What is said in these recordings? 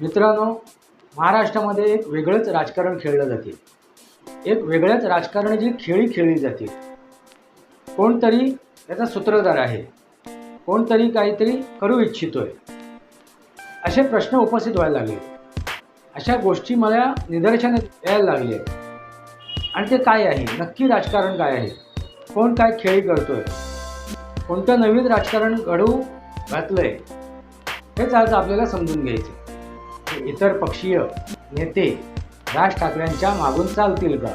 मित्रांनो महाराष्ट्रामध्ये एक वेगळंच राजकारण खेळलं जाते. एक वेगळ्याच राजकारणाची खेळी खेळली जाते. कोणतरी त्याचा सूत्रधार आहे. कोणतरी काहीतरी करू इच्छितोय. असे प्रश्न उपस्थित व्हायला लागले. अशा गोष्टी मला निदर्शनात यायला लागले. आणि ते काय आहे? नक्की राजकारण काय आहे? कोण काय खेळी करतोय कोणतं नवीन राजकारण घडवू घातलंय? हेच आज आपल्याला समजून घ्यायचं इतर पक्षीय नेते राज ठाकरेंच्या मागून चालतील का?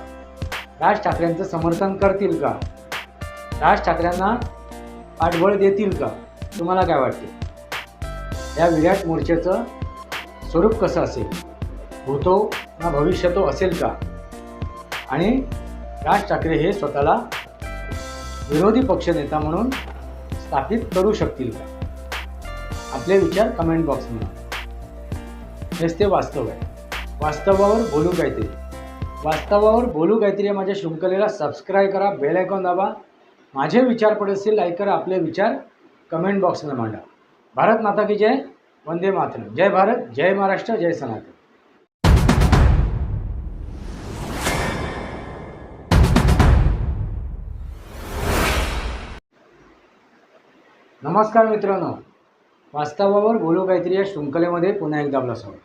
राज ठाकरेंचं समर्थन करतील का? राज ठाकरेंना पाठबळ देतील का? तुम्हाला काय वाटते? या विराट मोर्चाचं स्वरूप कसं असेल? होतो ना भविष्यतो असेल का? आणि राज ठाकरे हे स्वतःला विरोधी पक्षनेता म्हणून स्थापित करू शकतील का? आपले विचार कमेंट बॉक्समध्ये हेच ते वास्तव आहे. वास्तवावर बोलू काहीतरी. वास्तवावर बोलू काहीतरी या माझ्या शृंखलेला. सबस्क्राईब करा बेल आयकॉन दाबा. माझे विचार पडत असतील लाईक करा. आपले विचार कमेंट बॉक्समध्ये मांडा. भारत माता की जय. वंदे मातरम. जय भारत जय महाराष्ट्र जय सनातन. नमस्कार मित्रांनो. वास्तवावर बोलू काहीतरी या शृंखलेमध्ये पुन्हा एकदा आपला स्वागत.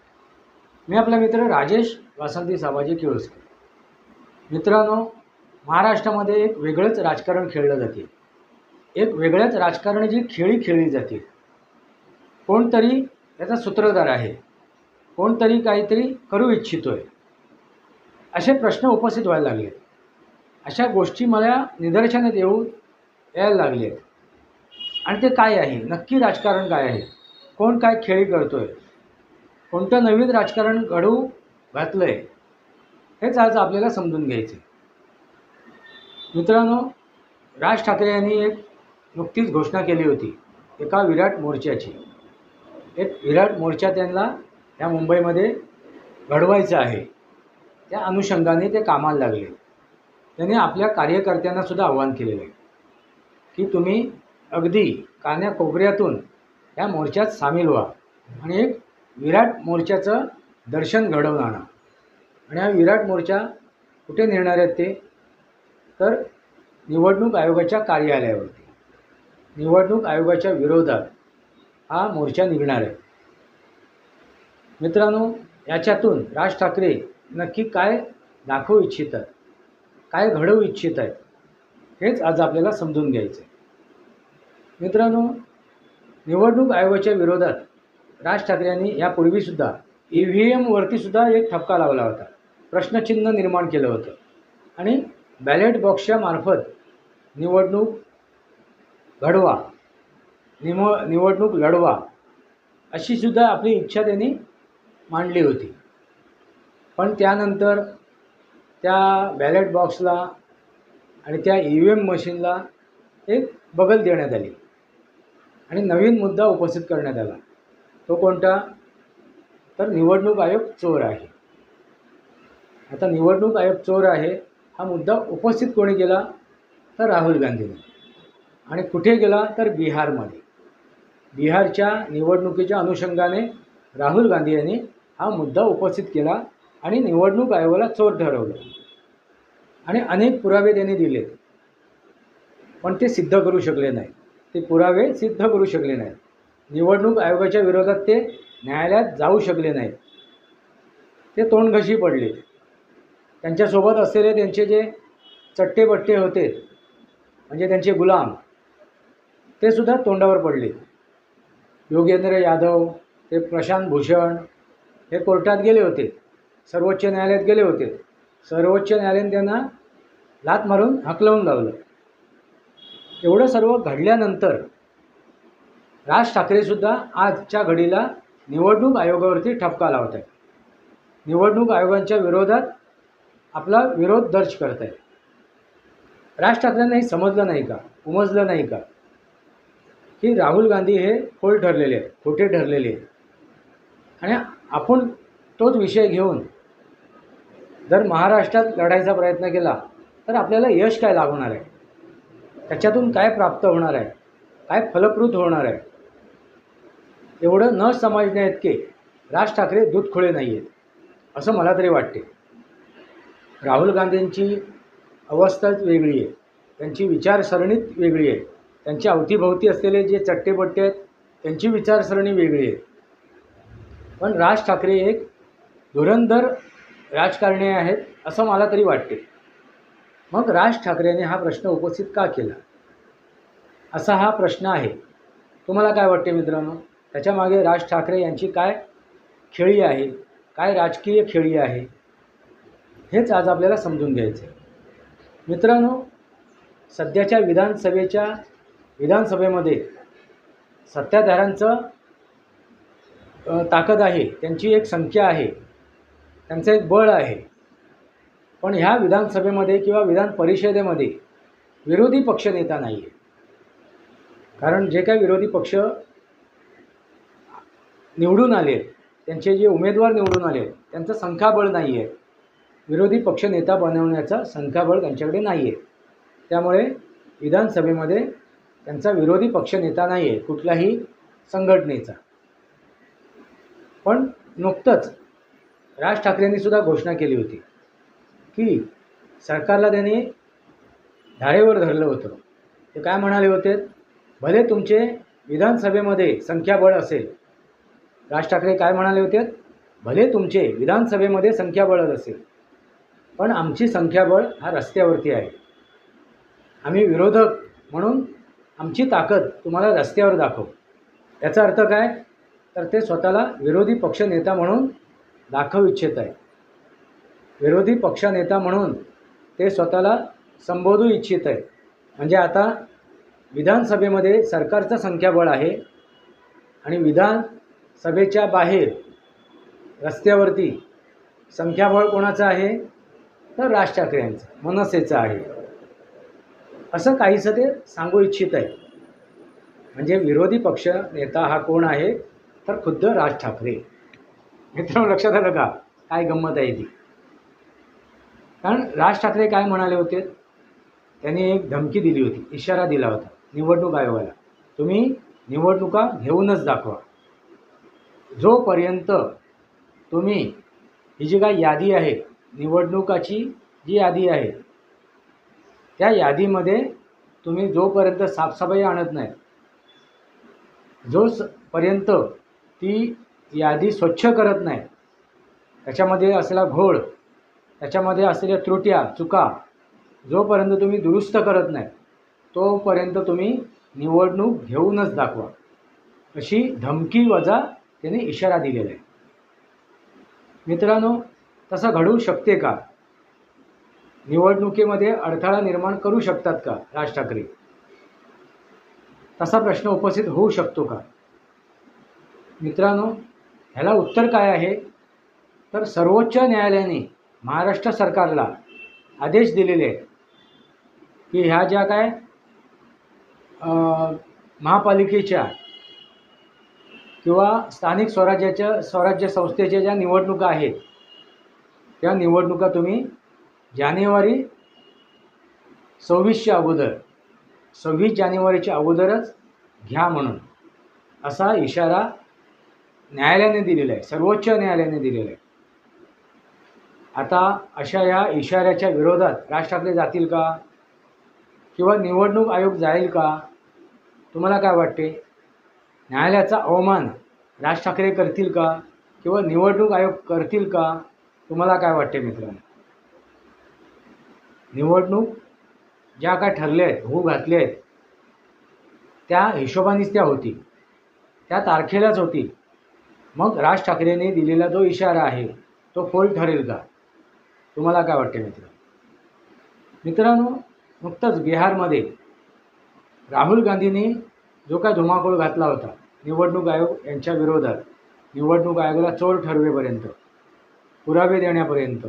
मी आपला मित्र राजेश वासंती साबाजी केळुसकर मित्रांनो महाराष्ट्रामध्ये एक वेगळंच राजकारण खेळलं जाते. एक वेगळ्याच राजकारणाची खेळी खेळली जाते. कोणतरी त्याचा सूत्रधार आहे. कोणतरी काहीतरी करू इच्छितोय. असे प्रश्न उपस्थित व्हायला लागले अशा गोष्टी मला निदर्शनात येऊ यायला लागले आहेत आणि ते काय आहे? नक्की राजकारण काय आहे? कोण काय खेळी करतोय कोणतं नवीन राजकारण घडवू घातलं आहे हेच आज आपल्याला समजून घ्यायचे मित्रांनो राज ठाकरे यांनी एक नुकतीच घोषणा केली होती एका विराट मोर्चाची. एक विराट मोर्चा त्यांना या मुंबईमध्ये घडवायचा आहे. त्या अनुषंगाने ते कामाला लागले. त्यांनी आपल्या कार्यकर्त्यांनासुद्धा आवाहन आव्हान केलेलं आहे की तुम्ही अगदी कान्याकोपऱ्यातून या मोर्चात सामील व्हा आणि एक विराट मोर्चाचं दर्शन घडवून आणा. आणि हा विराट मोर्चा कुठे नेणार आहेत ते? तर निवडणूक आयोगाच्या कार्यालयावरती. निवडणूक आयोगाच्या विरोधात हा मोर्चा निघणार आहे. मित्रांनो याच्यातून राज ठाकरे नक्की काय दाखवू इच्छितात? काय घडवू इच्छित आहेत? हेच आज आपल्याला समजून घ्यायचं आहे मित्रांनो निवडणूक आयोगाच्या विरोधात राज ठाकरे यांनी यापूर्वीसुद्धा ई व्ही एमवरतीसुद्धा एक ठपका लावला होता. प्रश्नचिन्ह निर्माण केलं होतं. आणि बॅलेट बॉक्सच्या मार्फत निवडणूक घडवा निम निवडणूक लढवा अशीसुद्धा आपली इच्छा त्यांनी मांडली होती. पण त्यानंतर त्या बॅलेट बॉक्सला आणि त्या ई व्ही एम मशीनला एक बगल देण्यात आली. आणि नवीन मुद्दा उपस्थित करण्यात आला. तो कोणता? तर निवडणूक आयोग चोर आहे. आता निवडणूक आयोग चोर आहे हा मुद्दा उपस्थित कोणी केला? तर राहुल गांधीने. आणि कुठे गेला? तर बिहारमध्ये. बिहारच्या निवडणुकीच्या अनुषंगाने राहुल गांधी यांनी हा मुद्दा उपस्थित केला आणि निवडणूक आयोगाला चोर ठरवलं. आणि अनेक पुरावे त्यांनी दिले पण ते सिद्ध करू शकले नाही ते पुरावे सिद्ध करू शकले नाहीत. निवडणूक आयोगाच्या विरोधात ते न्यायालयात जाऊ शकले नाहीत. ते तोंडघशी पडले. त्यांच्यासोबत असलेले त्यांचे जे चट्टेबट्टे होते म्हणजे त्यांचे गुलाम ते सुद्धा तोंडावर पडले. योगेंद्र यादव ते प्रशांत भूषण हे कोर्टात गेले होते. सर्वोच्च न्यायालयात गेले होते. सर्वोच्च न्यायालयाने त्यांना लात मारून हकलवून लावलं. एवढं सर्व घडल्यानंतर राज ठाकरेसुद्धा आजच्या घडीला निवडणूक आयोगावरती ठपका लावत आहेत. निवडणूक आयोगांच्या विरोधात आपला विरोध दर्ज करत आहेत. राज ठाकरेंना हे समजलं नाही का? उमजलं नाही का? की राहुल गांधी हे खोल ठरलेले आहेत खोटे ठरलेले आहेत. आणि आपण तोच विषय घेऊन जर महाराष्ट्रात लढायचा प्रयत्न केला तर आपल्याला यश काय लागणार आहे? त्याच्यातून काय प्राप्त होणार आहे? काय फलप्रूत होणार आहे? एवढं न समजण्या इतके राज ठाकरे दूधखोळे नाही आहेत असं मला तरी वाटते. राहुल गांधींची अवस्थाच वेगळी आहे त्यांची विचारसरणीच वेगळी आहे. त्यांच्या अवतीभोवती असलेले जे चट्टेबट्टे आहेत त्यांची विचारसरणी वेगळी आहे. पण राज ठाकरे एक धुरंधर राजकारणी आहेत असं मला तरी वाटते. मग राज ठाकरेने हा प्रश्न उपस्थित का केला? असा हा प्रश्न आहे. तुम्हाला काय वाटते मित्रांनो? त्याच्यामागे राज ठाकरे यांची काय खेळी आहे? काय राजकीय खेळी आहे? हेच आज आपल्याला समजून घ्यायचं आहे मित्रांनो सध्याच्या विधानसभेच्या विधानसभेमध्ये सत्ताधाऱ्यांचं ताकद आहे. त्यांची एक संख्या आहे. त्यांचं एक बळ आहे. पण ह्या विधानसभेमध्ये किंवा विधान परिषदेमध्ये विरोधी पक्षनेता नाही आहे कारण जे काही विरोधी पक्ष निवडून आले त्यांचे जे उमेदवार निवडून आले त्यांचं संख्याबळ नाही आहे विरोधी पक्षनेता बनवण्याचा संख्याबळ त्यांच्याकडे नाही आहे त्यामुळे विधानसभेमध्ये त्यांचा विरोधी पक्षनेता नाही आहे कुठल्याही संघटनेचा. पण नुकतंच राज ठाकरेंनी सुद्धा घोषणा केली होती. की सरकारला त्यांनी धारेवर धरलं होतं. ते काय म्हणाले होते? भले तुमचे विधानसभेमध्ये संख्याबळ असेल. राज ठाकरे काय म्हणाले होते? भले तुमचे विधानसभेमध्ये संख्याबळ असेल पण आमची संख्याबळ हा रस्त्यावरती आहे. आम्ही विरोधक म्हणून आमची ताकद तुम्हाला रस्त्यावर दाखव. याचा अर्थ काय? तर ते स्वतःला विरोधी पक्षनेता म्हणून दाखवू इच्छित आहे. विरोधी पक्षनेता म्हणून ते स्वतःला संबोधू इच्छित आहे म्हणजे आता विधानसभेमध्ये सरकारचं संख्याबळ आहे आणि विधानसभेच्या बाहेर रस्त्यावरती संख्याबळ कोणाचं आहे? तर राज ठाकरे यांचं मनसेचं आहे. असं काहीसं ते सांगू इच्छित आहे म्हणजे विरोधी पक्ष नेता हा कोण आहे? तर खुद्द राज ठाकरे. मित्रांनो लक्षात आलं का? काय गंमत आहे ती? कारण राज ठाकरे काय म्हणाले होते? त्यांनी एक धमकी दिली होती इशारा दिला होता निवडणूक आयोगाला. तुम्ही निवडणुका घेऊनच दाखवा. जोपर्यंत तुम्ही ही जी काय यादी आहे निवडणुकाची जी यादी आहे त्या यादीमध्ये तुम्ही जोपर्यंत साफसफाई आणत नाही जो स पर्यंत ती यादी स्वच्छ करत नाही त्याच्यामध्ये असलेला घोळ त्याच्यामध्ये असलेल्या त्रुट्या चुका जोपर्यंत तुम्ही दुरुस्त करत नाही तोपर्यंत तुम्ही निवडणूक घेऊनच दाखवा. अशी धमकी वजा त्याने इशारा दिलेला आहे. मित्रांनो तसं घडू शकते का? निवडणुकीमध्ये अडथळा निर्माण करू शकतात का राज ठाकरे? तसा प्रश्न उपस्थित होऊ शकतो का? मित्रांनो ह्याला उत्तर काय आहे? तर सर्वोच्च न्यायालयाने महाराष्ट्र सरकारला आदेश दिलेले आहेत की ह्या ज्या काय महापालिकेच्या किंवा स्थानिक स्वराज्याच्या स्वराज्य संस्थेच्या ज्या निवडणुका आहेत त्या निवडणुका तुम्ही जानेवारी सव्वीसच्या अगोदर सव्वीस जानेवारीच्या अगोदरच घ्या म्हणून असा इशारा न्यायालयाने दिलेला आहे सर्वोच्च न्यायालयाने दिलेला आहे. आता अशा या इशाऱ्याच्या विरोधात राज ठाकरे जातील का? किंवा निवडणूक आयोग जाईल का? तुम्हाला काय वाटते? न्यायालयाचा अवमान राज ठाकरे करतील का? किंवा निवडणूक आयोग करतील का? तुम्हाला काय वाटते मित्रांनो? निवडणूक ज्या काय ठरल्या आहेत होऊ घातल्या आहेत त्या हिशोबानेच त्या होती त्या तारखेलाच होती मग राज ठाकरेने दिलेला जो इशारा आहे तो फोल ठरेल का? तुम्हाला काय वाटते मित्र? मित्रांनो नुकतंच बिहारमध्ये राहुल गांधींनी जो काय धुमाकूळ घातला होता निवडणूक आयोग यांच्या विरोधात निवडणूक आयोगाला चोर ठरवेपर्यंत पुरावे देण्यापर्यंत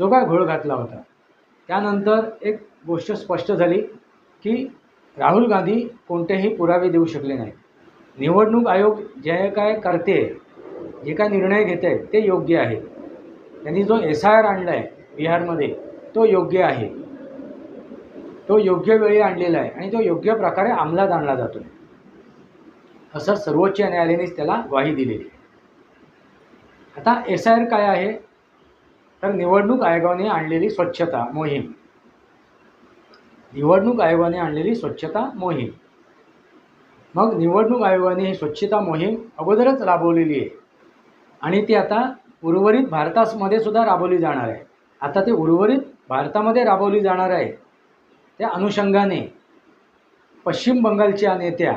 जो काय घोळ घातला होता त्यानंतर एक गोष्ट स्पष्ट झाली की राहुल गांधी कोणतेही पुरावे देऊ शकले नाही निवडणूक आयोग जे काय करते जे काय निर्णय घेते ते योग्य आहे. त्यांनी जो एस आय आर आणला आहे बिहारमध्ये तो योग्य आहे. तो योग्य वेळी आणलेला आहे आणि तो योग्य प्रकारे अंमलात आणला जातो. असं सर्वोच्च न्यायालयानेच त्याला ग्वाही दिलेली आता एस आय आर काय आहे? तर निवडणूक आयोगाने आणलेली स्वच्छता मोहीम. निवडणूक आयोगाने आणलेली स्वच्छता मोहीम. मग निवडणूक आयोगाने ही स्वच्छता मोहीम अगोदरच राबवलेली आहे. आणि ती आता उर्वरित भारतामध्ये सुद्धा राबवली जाणार आहे. आता ते उर्वरित भारतामध्ये राबवली जाणार आहे. त्या अनुषंगाने पश्चिम बंगालच्या नेत्या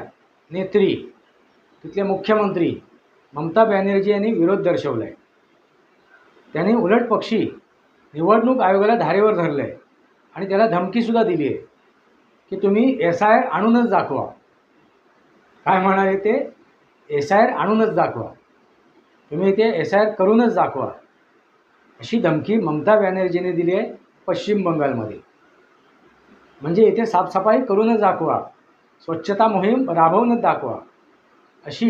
नेत्री तिथले मुख्यमंत्री ममता बॅनर्जी यांनी विरोध दर्शवला आहे त्यांनी उलट पक्षी निवडणूक आयोगाला धारेवर धरलं आहे आणि त्याला धमकीसुद्धा दिली आहे की तुम्ही एस आय आर आणूनच दाखवा. काय म्हणाले ते? एस आय आर आणूनच दाखवा. तुम्ही ते एस आय आर करूनच दाखवा. अशी धमकी ममता बॅनर्जीने दिली आहे पश्चिम बंगालमध्ये. म्हणजे इथे साफसफाई करूनच दाखवा. स्वच्छता मोहीम राबवूनच दाखवा. अशी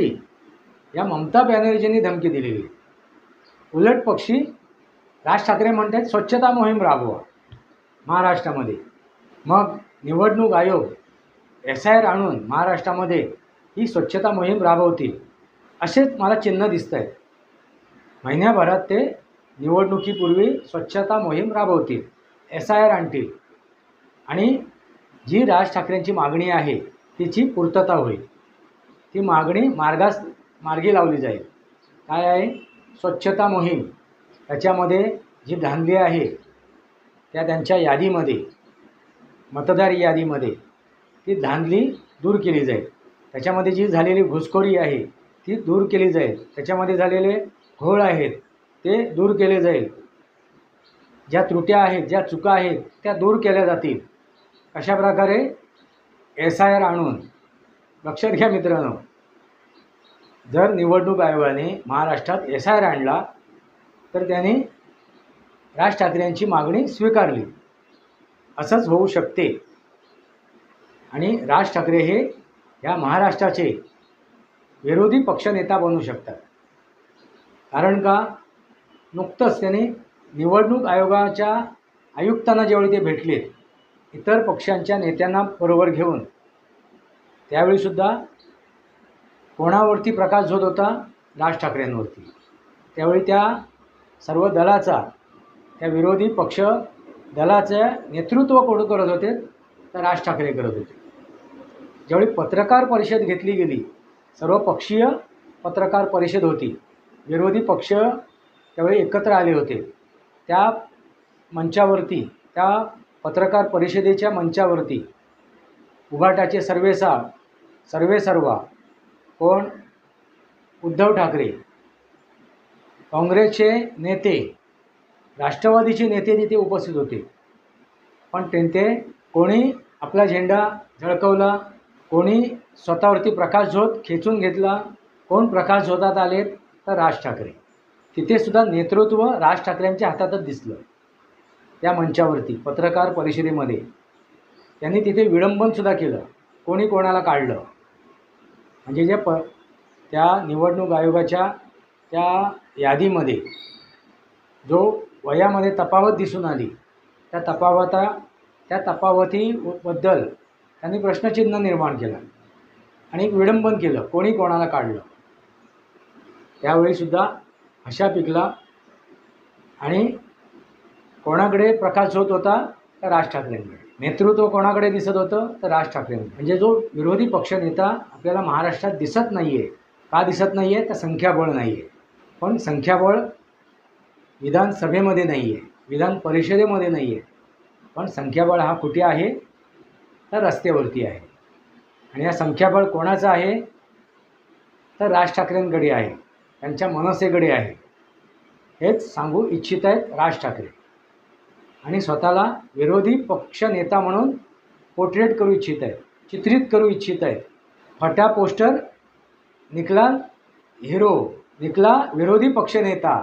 या ममता बॅनर्जींनी धमकी दिलेली उलट पक्षी राज ठाकरे म्हणतात स्वच्छता मोहीम राबवा. महाराष्ट्रामध्ये. मग निवडणूक आयोग एस आय आर आणून महाराष्ट्रामध्ये ही स्वच्छता मोहीम राबवतील असेच मला चिन्ह दिसत आहेत महिन्याभरात ते निवडणुकीपूर्वी स्वच्छता मोहीम राबवतील एस आय आर आणतील. आणि जी राज ठाकरेंची मागणी आहे तिची पूर्तता होईल. ती मागणी मार्गास मार्गी लावली जाईल. काय आहे? स्वच्छता मोहीम. त्याच्यामध्ये जी धांदली आहे त्या त्यांच्या यादीमध्ये मतदार यादीमध्ये ती धांदली दूर केली जाईल. त्याच्यामध्ये जी झालेली घुसखोरी आहे ती दूर केली जाईल. त्याच्यामध्ये झालेले घोळ आहेत ते दूर केले जाईल. ज्या त्रुट्या आहेत ज्या चुका आहेत त्या दूर केल्या जातील. अशा प्रकारे एस आय आर आणून लक्षात घ्या मित्रांनो. जर निवडणूक आयोगाने महाराष्ट्रात एस आय आर आणला तर त्याने राज ठाकरेंची मागणी स्वीकारली. असंच होऊ शकते. आणि राज ठाकरे हे या महाराष्ट्राचे विरोधी पक्षनेता बनू शकतात. कारण का? नुकतंच त्यांनी निवडणूक आयोगाच्या आयुक्तांना ज्यावेळी ते भेटले इतर पक्षांच्या नेत्यांना बरोबर घेऊन. त्यावेळीसुद्धा कोणावरती प्रकाश झोत होता? राज ठाकरेंवरती. त्यावेळी त्या सर्व दलाचा त्या विरोधी पक्ष दलाचं नेतृत्व कोण करत होते? तर राज ठाकरे करत होते. ज्यावेळी पत्रकार परिषद घेतली गेली सर्व पक्षीय पत्रकार परिषद होती विरोधी पक्ष त्यावेळी एकत्र आले होते. त्या मंचावरती त्या पत्रकार परिषदेच्या मंचावरती उभाटाचे सर्वेसा सर्वेसर्वा कोण? उद्धव ठाकरे. काँग्रेसचे नेते राष्ट्रवादीचे नेते तिथे उपस्थित होते. पण त्यांचे कोणी आपला झेंडा झळकवला? कोणी स्वतःवरती प्रकाश झोत खेचून घेतला? कोण प्रकाश झोतात आलेत? तर राज ठाकरे. तिथेसुद्धा नेतृत्व राज ठाकरेंच्या हातातच दिसलं. त्या मंचावरती पत्रकार परिषदेमध्ये. त्यांनी तिथे विडंबनसुद्धा केलं. कोणी कोणाला काढलं? म्हणजे जे प त्या निवडणूक आयोगाच्या त्या यादीमध्ये जो वयामध्ये तफावत दिसून आली त्या तफावता त्या तफावतीबद्दल त्यांनी प्रश्नचिन्ह निर्माण केलं आणि विडंबन केलं. कोणी कोणाला काढलं? त्यावेळीसुद्धा हशा पिकला. आणि कोणाकडे प्रकाश होत होता? तर राज ठाकरेंकडे. नेतृत्व कोणाकडे दिसत होतं? तर राज ठाकरेंकडे. म्हणजे जो विरोधी पक्षनेता आपल्याला महाराष्ट्रात दिसत नाही आहे का दिसत नाही आहे तर संख्याबळ नाही आहे पण संख्याबळ विधानसभेमध्ये नाही आहे विधान परिषदेमध्ये नाही आहे पण संख्याबळ हा कुठे आहे? तर रस्त्यावरती आहे. आणि या संख्याबळ कोणाचं आहे? तर राज ठाकरेंकडे आहे. त्यांच्या मनसेकडे आहे. हेच सांगू इच्छित आहेत राज ठाकरे. आणि स्वतःला विरोधी पक्ष नेता म्हणून पोर्ट्रेट करू इच्छित आहेत चित्रित करू इच्छित आहेत फटा पोस्टर निकला हिरो निकला विरोधी पक्षनेता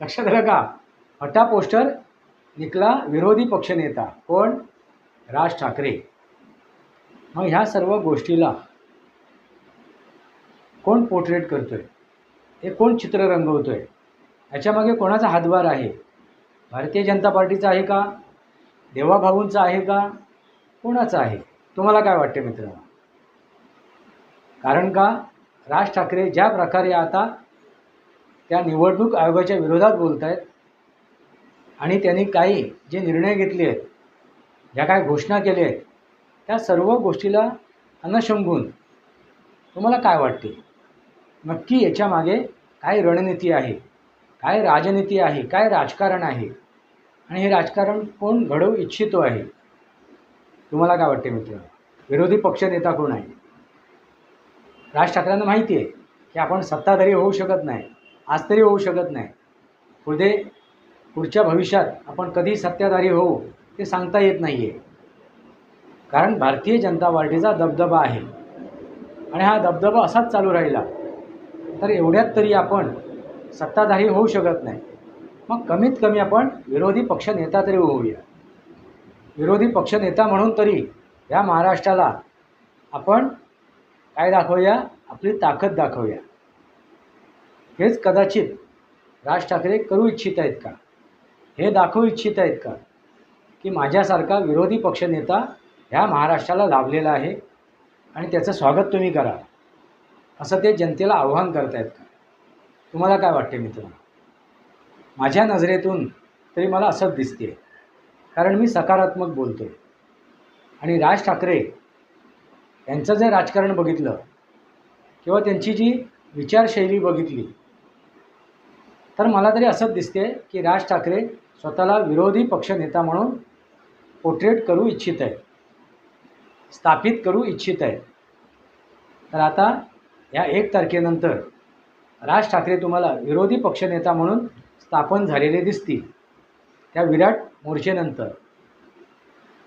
लक्षात आलं का? फटा पोस्टर निकला विरोधी पक्षनेता कोण? राज ठाकरे. मग ह्या सर्व गोष्टीला कोण पोर्ट्रेट करतो आहे हे कोण चित्र रंगवतो आहे याच्यामागे कोणाचा हातभार आहे? भारतीय जनता पार्टीचा आहे का? देवाभाऊंचा आहे का? कोणाचा आहे? तुम्हाला काय वाटते मित्रांनो? कारण का? राज ठाकरे ज्या प्रकारे आता त्या निवडणूक आयोगाच्या विरोधात बोलत आहेत आणि त्यांनी काही जे निर्णय घेतले आहेत ज्या काय घोषणा केल्या आहेत त्या सर्व गोष्टीला अनुषंगून तुम्हाला काय वाटते? नक्की याच्यामागे काय रणनीती आहे? काय राजनीती आहे? काय राजकारण आहे? आणि हे राजकारण कोण घडवू इच्छितो आहे? तुम्हाला काय वाटते मित्र विरोधी पक्षनेता कोण आहे? राज ठाकरेंना माहिती आहे की आपण सत्ताधारी होऊ शकत नाही आज तरी होऊ शकत नाही. पुढे पुढच्या भविष्यात आपण कधी सत्ताधारी होऊ ते सांगता येत नाही आहे कारण भारतीय जनता पार्टीचा दबदबा आहे. आणि हा दबदबा असाच चालू राहिला. तर एवढ्यात तरी आपण सत्ताधारी होऊ शकत नाही. मग कमीत कमी आपण विरोधी पक्षनेता तरी होऊया. विरोधी पक्षनेता म्हणून तरी या महाराष्ट्राला आपण काय दाखवूया? आपली ताकद दाखवूया. हेच कदाचित राज ठाकरे करू इच्छित आहेत का? हे दाखवू इच्छित आहेत का? की माझ्यासारखा विरोधी पक्षनेता ह्या महाराष्ट्राला लाभलेला आहे आणि त्याचं स्वागत तुम्ही करा. असं ते जनतेला आव्हान करतायत का? तुम्हाला काय वाटते मित्र माझ्या नजरेतून तरी मला असंच दिसते कारण मी सकारात्मक बोलतो आहे आणि राज ठाकरे यांचं जे राजकारण बघितलं किंवा त्यांची जी विचारशैली बघितली तर मला तरी असंच दिसते की राज ठाकरे स्वतःला विरोधी पक्षनेता म्हणून पोर्ट्रेट करू इच्छित आहे स्थापित करू इच्छित आहे तर आता या एक तारखेनंतर राज ठाकरे तुम्हाला विरोधी पक्षनेता म्हणून स्थापन झालेले दिसतील. त्या विराट मोर्चेनंतर.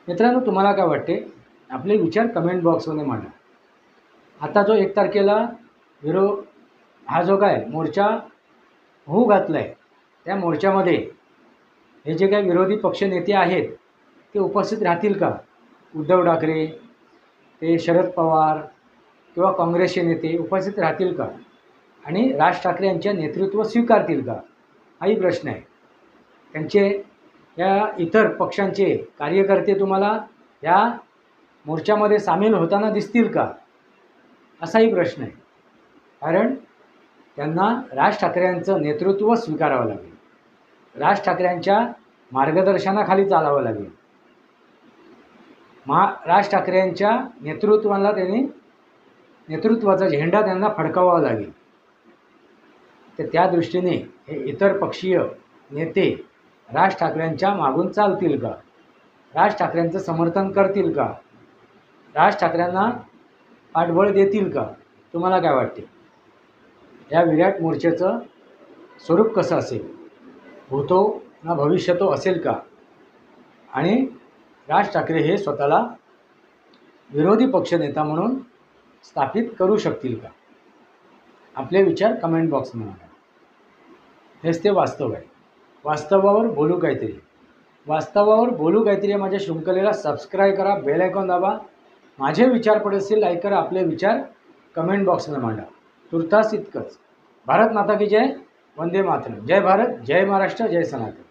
मित्रांनो तुम्हाला काय वाटते? आपले विचार कमेंट बॉक्समध्ये मांडा. आता जो एक तारखेला विरो हा जो काय मोर्चा होऊ घातला आहे त्या मोर्चामध्ये हे जे काही विरोधी पक्षनेते आहेत ते उपस्थित राहतील का? उद्धव ठाकरे ते शरद पवार किंवा काँग्रेसचे नेते उपस्थित राहतील का? आणि राज ठाकरे यांच्या नेतृत्व स्वीकारतील का? हाही प्रश्न आहे. त्यांचे या इतर पक्षांचे कार्यकर्ते तुम्हाला या मोर्चामध्ये सामील होताना दिसतील का? असाही प्रश्न आहे. कारण त्यांना राज ठाकरेंचं नेतृत्व स्वीकारावं लागेल. राज ठाकरेंच्या मार्गदर्शनाखाली चालावं लागेल. मा राज ठाकरेंच्या नेतृत्वाला त्यांनी नेतृत्वाचा झेंडा त्यांना फडकावावा लागेल. तर त्या दृष्टीने हे इतर पक्षीय नेते राज ठाकरेंच्या मागून चालतील का? राज ठाकरेंचं समर्थन करतील का? राज ठाकरेंना पाठबळ देतील का? तुम्हाला काय वाटते? या विराट मोर्चाचं स्वरूप कसं असेल? होतो ना भविष्यतो असेल का? आणि राज ठाकरे हे स्वतःला विरोधी पक्षनेता म्हणून स्थापित करू शकतील का? आपले विचार कमेंट बॉक्समध्ये मांडा हेच ते वास्तव आहे. वास्तवावर बोलू काहीतरी. वास्तवावर बोलू काहीतरी माझ्या शृंखलेला सबस्क्राईब करा बेल आयकॉन दाबा. माझे विचार पडत असतील लाईक करा. आपले विचार कमेंट बॉक्समध्ये मांडा. तुर्तास इतकंच. भारत माता की जय. वंदे मातरम. जय भारत जय महाराष्ट्र जय सनातन.